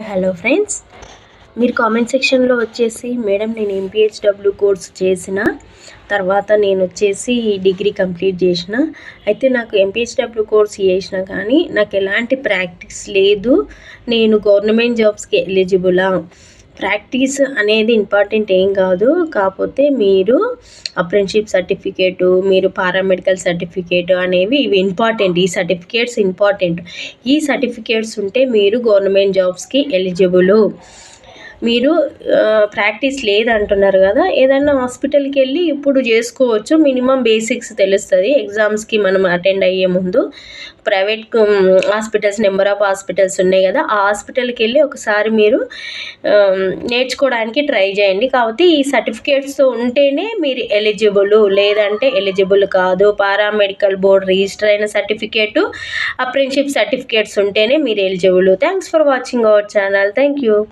Hello friends మీరు comment సెక్షన్లో వచ్చేసి మేడం నేను ఎంపీహెచ్డబ్ల్యూ కోర్స్ చేసిన. తర్వాత నేను వచ్చేసి డిగ్రీ కంప్లీట్ చేసిన. అయితే నాకు ఎంపీహెచ్డబ్ల్యూ కోర్స్ చేసిన కానీ నాకు ఎలాంటి ప్రాక్టీస్ లేదు. నేను గవర్నమెంట్ జాబ్స్కి ఎలిజిబులా ప్రాక్టీస్ అనేది ఇంపార్టెంట్ ఏం కాదు. కాకపోతే మీరు అప్రెంటిషిప్ సర్టిఫికేటు మీరు పారామెడికల్ సర్టిఫికేట్ అనేవి ఇవి ఇంపార్టెంట్. ఈ సర్టిఫికేట్స్ ఇంపార్టెంట్. ఈ సర్టిఫికేట్స్ ఉంటే మీరు గవర్నమెంట్ జాబ్స్కి ఎలిజిబుల్. మీరు ప్రాక్టీస్ లేదంటున్నారు కదా ఏదైనా హాస్పిటల్కి వెళ్ళి ఇప్పుడు చేసుకోవచ్చు మినిమం బేసిక్స్ తెలుస్తుంది ఎగ్జామ్స్కి మనం అటెండ్ అయ్యే ముందు. Private hospitals number of hospitals ఉన్నాయి కదా ఆ హాస్పిటల్కి వెళ్ళి ఒకసారి మీరు నేర్చుకోవడానికి ట్రై చేయండి. కాబట్టి ఈ సర్టిఫికేట్స్ ఉంటేనే మీరు ఎలిజిబుల్ లేదంటే ఎలిజిబుల్ కాదు. పారామెడికల్ బోర్డ్ రిజిస్టర్ అయిన సర్టిఫికేటు అప్రెంటిషిప్ సర్టిఫికేట్స్ ఉంటేనే మీరు eligible. Thanks for watching our channel. Thank you.